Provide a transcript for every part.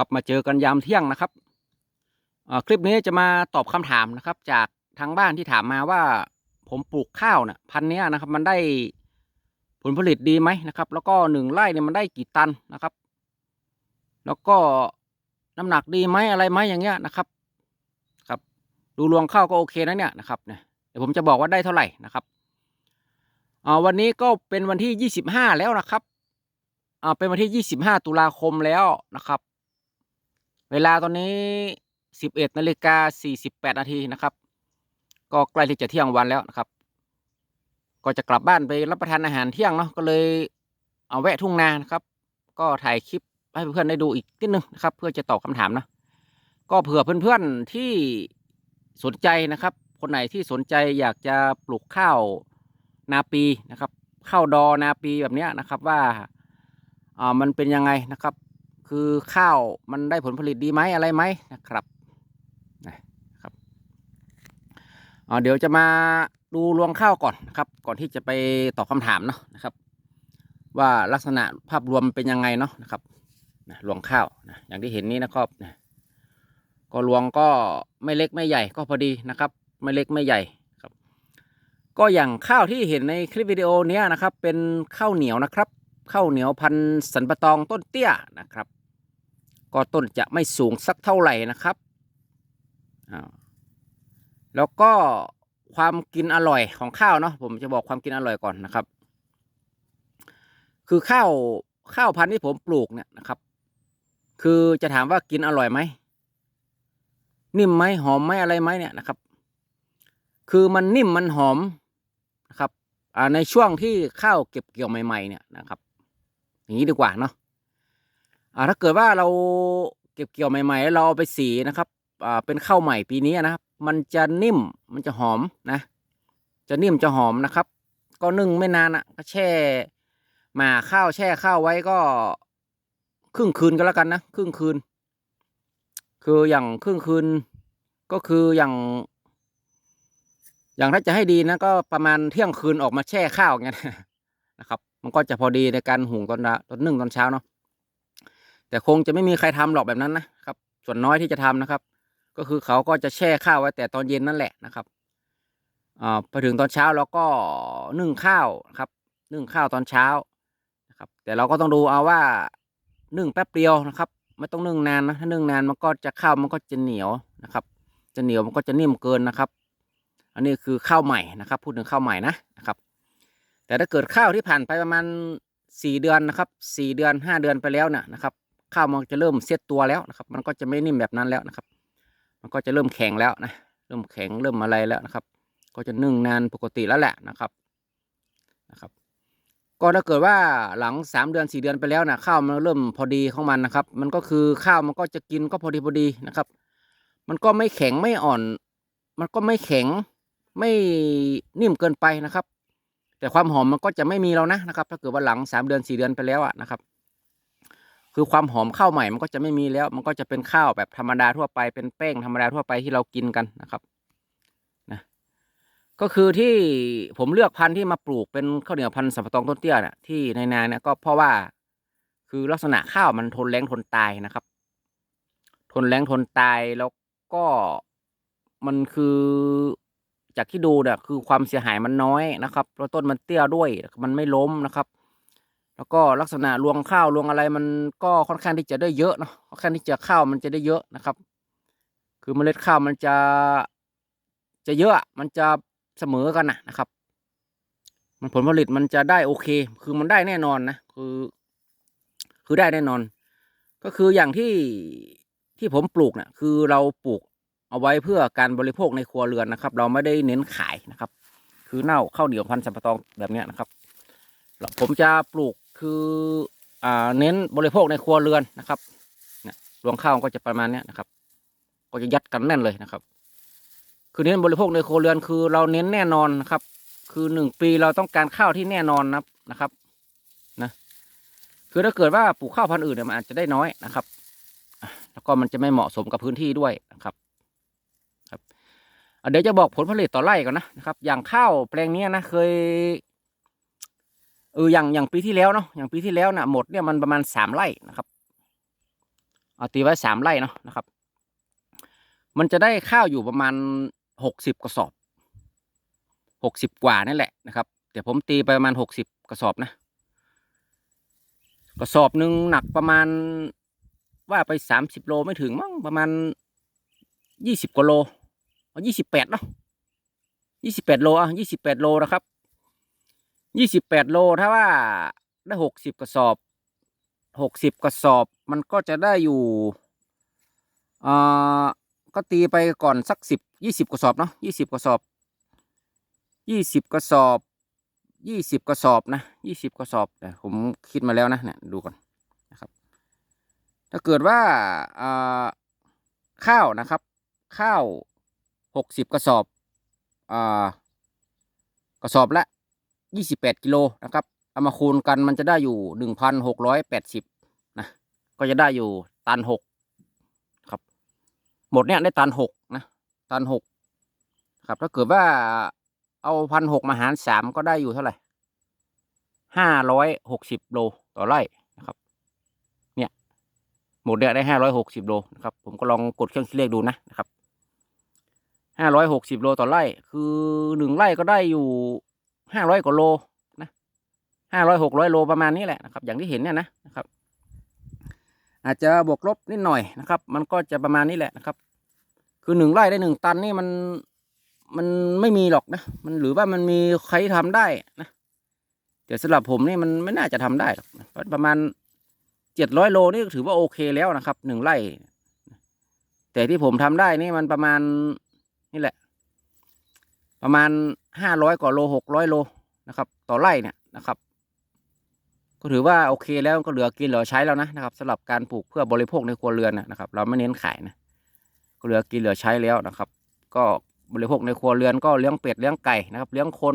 ครับมาเจอกันยามเที่ยงนะครับอ่าคลิปนี้จะมาตอบคำถามนะครับ จากทางบ้านที่ถามมาว่า ผมปลูกข้าวเนี่ยพันเนี้ยนะครับ มันได้ผลผลิตดีไหมนะครับ แล้วก็หนึ่งไร่เนี่ยมันได้กี่ตันนะครับ แล้วก็น้ำหนักดีไหมอะไรไหมอย่างเงี้ยนะครับ ครับ ดูรวงข้าวก็โอเคนะเนี่ยนะครับเนี่ยเดี๋ยวผมจะบอกว่าได้เท่าไหร่นะครับอ่าวันนี้ก็เป็นวันที่ยี่สิบห้าแล้วนะครับอ่าเป็นวันที่ยี่สิบห้าตุลาคมแล้วนะครับ เวลาตอนนี้สิบเอ็ดนาฬิกาสี่สิบแปดนาทีนะครับ ก็ใกล้ที่จะเที่ยงวันแล้วนะครับ ก็จะกลับบ้านไปรับประทานอาหารเที่ยงเนาะก็เลยเอาแวะทุ่งนานะครับ ก็ถ่ายคลิปให้เพื่อนได้ดูอีกนิดนึงนะครับ เพื่อจะตอบคำถามนะก็เผื่อเพื่อนๆที่สนใจนะครับ คนไหนที่สนใจอยากจะปลูกข้าวนาปีนะครับข้าวดอนาปีแบบนี้นะครับว่าอ่ามันเป็นยังไงนะครับ คือข้าวมันได้ผลผลิตดีไหมอะไรไหมนะครับนะครับเดี๋ยวจะมาดูรวงข้าวก่อนนะครับ ก่อนที่จะไปตอบคำถามเนาะนะครับ ว่าลักษณะภาพรวมเป็นยังไงเนาะนะครับนะรวงข้าวนะอย่างที่เห็นนี้นะครับนะก็รวงก็ไม่เล็กไม่ใหญ่ก็พอดีนะครับ ไม่เล็กไม่ใหญ่ครับ ก็อย่างข้าวที่เห็นในคลิปวิดีโอนี้นะครับ เป็นข้าวเหนียวนะครับข้าวเหนียวพันสันปะตองต้นเตี้ยนะครับ ก็ต้นจะไม่สูงสักเท่าไหร่นะครับ แล้วก็ความกินอร่อยของข้าวเนาะผมจะบอกความกินอร่อยก่อนนะครับ คือข้าวข้าวพันธุ์ที่ผมปลูกเนี่ยนะครับ คือจะถามว่ากินอร่อยไหมนิ่มไหมหอมไหมอะไรไหมเนี่ยนะครับ คือมันนิ่มมันหอมนะครับในช่วงที่ข้าวเก็บเกี่ยวใหม่ ๆ เนี่ยนะครับ อย่างนี้ดีกว่าเนาะ อ่าถ้าเกิดว่าเราเก็บเกี่ยวใหม่ๆแล้วเราเอาไปสีนะครับอ่าเป็นข้าวใหม่ปีนี้นะครับ มันจะนิ่มมันจะหอมนะ จะนิ่มจะหอมนะครับ ก็นึ่งไม่นานอะก็แช่หมาข้าวแช่ข้าวไว้ก็ครึ่งคืนก็แล้วกันนะครึ่งคืน คืออย่างครึ่งคืนก็คืออย่าง อย่างถ้าจะให้ดีนะก็ประมาณเที่ยงคืนออกมาแช่ข้าวอย่างเงี้ยนะครับ มันก็จะพอดีในการหุงตอนตอนนึ่งตอนเช้าเนาะ แต่คงจะไม่มีใครทำหรอกแบบนั้นนะครับ ส่วนน้อยที่จะทำนะครับ ก็คือเขาก็จะแช่ข้าวไว้แต่ตอนเย็นนั่นแหละนะครับอ่าพอถึงตอนเช้าเราก็นึ่งข้าวครับ นึ่งข้าวตอนเช้านะครับ แต่เราก็ต้องดูเอาว่านึ่งแป๊บเดียวนะครับ ไม่ต้องนึ่งนานนะถ้านึ่งนานมันก็จะข้าวมันก็จะเหนียวนะครับ จะเหนียวมันก็จะนิ่มเกินนะครับ อันนี้คือข้าวใหม่นะครับ พูดถึงข้าวใหม่นะนะครับ แต่ถ้าเกิดข้าวที่ผ่านไปประมาณสี่เดือนนะครับสี่เดือนห้าเดือนไปแล้วเนี่ยนะครับ ข้าวมันจะเริ่มเซตตัวแล้วนะครับ มันก็จะไม่นิ่มแบบนั้นแล้วนะครับ มันก็จะเริ่มแข็งแล้วนะ เริ่มแข็งเริ่มอะไรแล้วนะครับ ก็จะนึ่งนานปกติแล้วแหละนะครับนะครับ ก็ถ้าเกิดว่าหลังสามเดือนสี่เดือนไปแล้วนะข้าวมันเริ่มพอดีของมันนะครับ มันก็คือข้าวมันก็จะกินก็พอดีพอดีนะครับ มันก็ไม่แข็งไม่อ่อน มันก็ไม่แข็งไม่นิ่มเกินไปนะครับ แต่ความหอมมันก็จะไม่มีแล้วนะนะครับ ถ้าเกิดว่าหลังสามเดือนสี่เดือนไปแล้วอะนะครับ คือความหอมข้าวใหม่มันก็จะไม่มีแล้ว มันก็จะเป็นข้าวแบบธรรมดาทั่วไปเป็นแป้งธรรมดาทั่วไปที่เรากินกันนะครับนะก็คือที่ผมเลือกพันธุ์ที่มาปลูกเป็นข้าวเหนียวพันธุ์สับปะตองต้นเตี้ยเนี่ยที่ในนาเนี่ยก็เพราะว่าคือลักษณะข้าวมันทนแรงทนตายนะครับ ทนแรงทนตายแล้วก็มันคือจากที่ดูเนี่ยคือความเสียหายมันน้อยนะครับแล้วต้นมันเตี้ยด้วยมันไม่ล้มนะครับ แล้วก็ลักษณะรวงข้าวรวงอะไรมันก็ค่อนข้างที่จะได้เยอะเนาะค่อนข้างที่จะข้าวมันจะได้เยอะนะครับ คือเมล็ดข้าวมันจะจะเยอะมันจะเสมอกันนะนะครับ มันผลผลิตมันจะได้โอเค คือมันได้แน่นอนนะคือ คือได้แน่นอน ก็คืออย่างที่ที่ผมปลูกเนี่ยคือเราปลูกเอาไว้เพื่อการบริโภคในครัวเรือนนะครับ เราไม่ได้เน้นขายนะครับ คือเน่าข้าวเหนียวพันธุ์สับปะตองแบบนี้นะครับ ผมจะปลูกคืออ่าเน้นบริโภคในครัวเรือนนะครับเนี่ยรวงข้าวก็จะประมาณเนี้ยนะครับ ก็จะยัดกันแน่นเลยนะครับ คือเน้นบริโภคในครัวเรือนคือเราเน้นแน่นอนนะครับ คือหนึ่งปีเราต้องการข้าวที่แน่นอนนะครับนะครับนะคือถ้าเกิดว่าปลูกข้าวพันธุ์อื่นเนี่ยมันอาจจะได้น้อยนะครับ แล้วก็มันจะไม่เหมาะสมกับพื้นที่ด้วยนะครับครับเดี๋ยวจะบอกผลผลิตต่อไร่ก่อนนะนะครับ อย่างข้าวแปลงนี้นะเคย เอออย่างอย่างปีที่แล้วเนาะอย่างปีที่แล้วนะ่ะหมดเนี่ยมันประมาณสามไร่นะครับเอาตีไว้สามไร่เนาะนะครับ มันจะได้ข้าวอยู่ประมาณหกสิบกระสอบหกสิบกว่านั่นแหละนะครับแต่ผมตีไปประมาณหกสิบกระสอบนะ กระสอบหนึ่งหนักประมาณว่าไปสามสิบโลไม่ถึงมั้งประมาณยี่สิบกว่าโลเอายี่สิบแปดเนาะยี่สิบแปดโลอะยี่สิบแปดโลนะครับ ยี่สิบแปดโลถ้าว่าได้หกสิบกระสอบหกสิบกระสอบ มันก็จะได้อยู่อ่าก็ตีไปก่อนสักสิบยี่สิบกระสอบเนาะยี่สิบกระสอบยี่สิบกระสอบยี่สิบกระสอบนะยี่สิบกระสอบแต่ผมคิดมาแล้วนะเนี่ยดูก่อนนะครับ ถ้าเกิดว่าอ่าข้าวนะครับ ข้าวหกสิบกระสอบอ่ากระสอบละ ยี่สิบแปดกิโลนะครับเอามาคูณกันมันจะได้อยู่หนึ่งพันหกร้อยแปดสิบนะก็จะได้อยู่ตันหกครับหมดเนี่ยได้ตันหกนะตันหกครับถ้าเกิดว่าเอาพันหกมาหารสามก็ได้อยู่เท่าไหร่ห้าร้อยหกสิบโลต่อไร่นะครับ เนี่ยหมดเนี่ยได้ห้าร้อยหกสิบโลนะครับ ผมก็ลองกดเครื่องคิดเลขดูนะนะครับห้าร้อยหกสิบโลต่อไร่ คือหนึ่งไร่ก็ได้อยู่ ห้าร้อยกว่าโลนะห้าร้อยหกร้อยโลประมาณนี้แหละนะครับ อย่างที่เห็นเนี่ยนะนะครับ อาจจะบวกลบนิดหน่อยนะครับ มันก็จะประมาณนี้แหละนะครับ คือหนึ่งไร่ได้หนึ่งตันนี่มันมันไม่มีหรอกนะ มันหรือว่ามันมีใครทำได้นะแต่สำหรับผมนี่มันไม่น่าจะทำได้หรอกนะประมาณเจ็ดร้อยโลนี่ถือว่าโอเคแล้วนะครับหนึ่งไร่ แต่ที่ผมทำได้นี่มันประมาณนี่แหละ ประมาณ ห้าร้อยกว่าโลหกร้อยโลนะครับ ต่อไร่เนี่ยนะครับ ก็ถือว่าโอเคแล้วก็เหลือกินเหลือใช้แล้วนะนะครับสำหรับการปลูกเพื่อบริโภคในครัวเรือนนะครับ เราไม่เน้นขายนะก็เหลือกินเหลือใช้แล้วนะครับ ก็บริโภคในครัวเรือนก็เลี้ยงเป็ดเลี้ยงไก่นะครับ เลี้ยงคน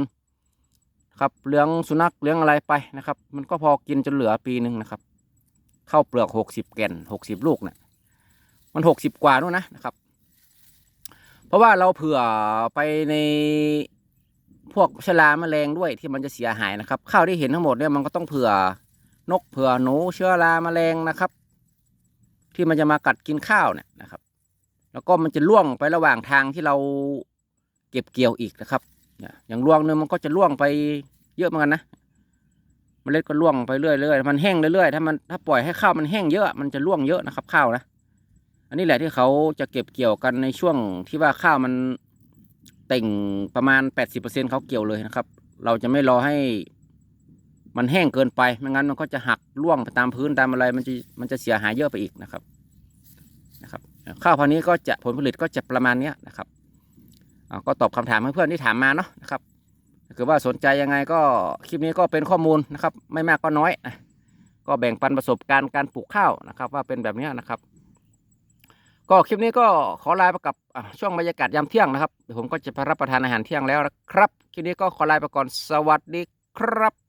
ครับเลี้ยงสุนัขเลี้ยงอะไรไปนะครับ มันก็พอกินจนเหลือปีหนึ่งนะครับข้าวเปลือกหกสิบแก่นหกสิบลูกเนี่ยมันหกสิบกว่านู่นนะนะครับ เพราะว่าเราเผื่อไปใน พวกชลาแมลงด้วยที่มันจะเสียหายนะครับ ข้าวที่เห็นทั้งหมดเนี่ยมันก็ต้องเผื่อนกเผื่อหนูเชื้อราแมลงนะครับ ที่มันจะมากัดกินข้าวเนี่ยนะครับ แล้วก็มันจะล่วงไประหว่างทางที่เราเก็บเกี่ยวอีกนะครับอย่างล่วงนึงมันก็จะล่วงไปเยอะเหมือนกันนะเมล็ดก็ล่วงไปเรื่อยๆ มันแห้งเรื่อยๆ ถ้ามันถ้าปล่อยให้ข้าวมันแห้งเยอะ มันจะล่วงเยอะนะครับข้าวนะ อันนี้แหละที่เขาจะเก็บเกี่ยวกันในช่วงที่ว่าข้าวมัน เต่งประมาณแปดสิเปอร์เซ็นเขาเกี่ยวเลยนะครับ เราจะไม่รอให้มันแห้งเกินไป ไม่งั้นมันก็จะหักร่วงไปตามพื้นตามอะไร มันจะมันจะเสียหายเยอะไปอีกนะครับนะครับ ข้าวพันนี้ก็จะผลผลิตก็จะประมาณนี้นะครับก็ตอบคำถามให้เพื่อนที่ถามมาเนาะนะครับถ้าเกิดว่าสนใจยังไงก็คลิปนี้ก็เป็นข้อมูลนะครับ ไม่มากก็น้อย ก็แบ่งปันประสบการณ์การปลูกข้าวนะครับ ว่าเป็นแบบนี้นะครับ ก็คลิปนี้ก็ขอลาไปกับช่วงบรรยากาศยามเที่ยงนะครับเดี๋ยวผมก็จะไปรับประทานอาหารเที่ยงแล้วนะครับ คลิปนี้ก็ขอลาไปก่อนสวัสดีครับ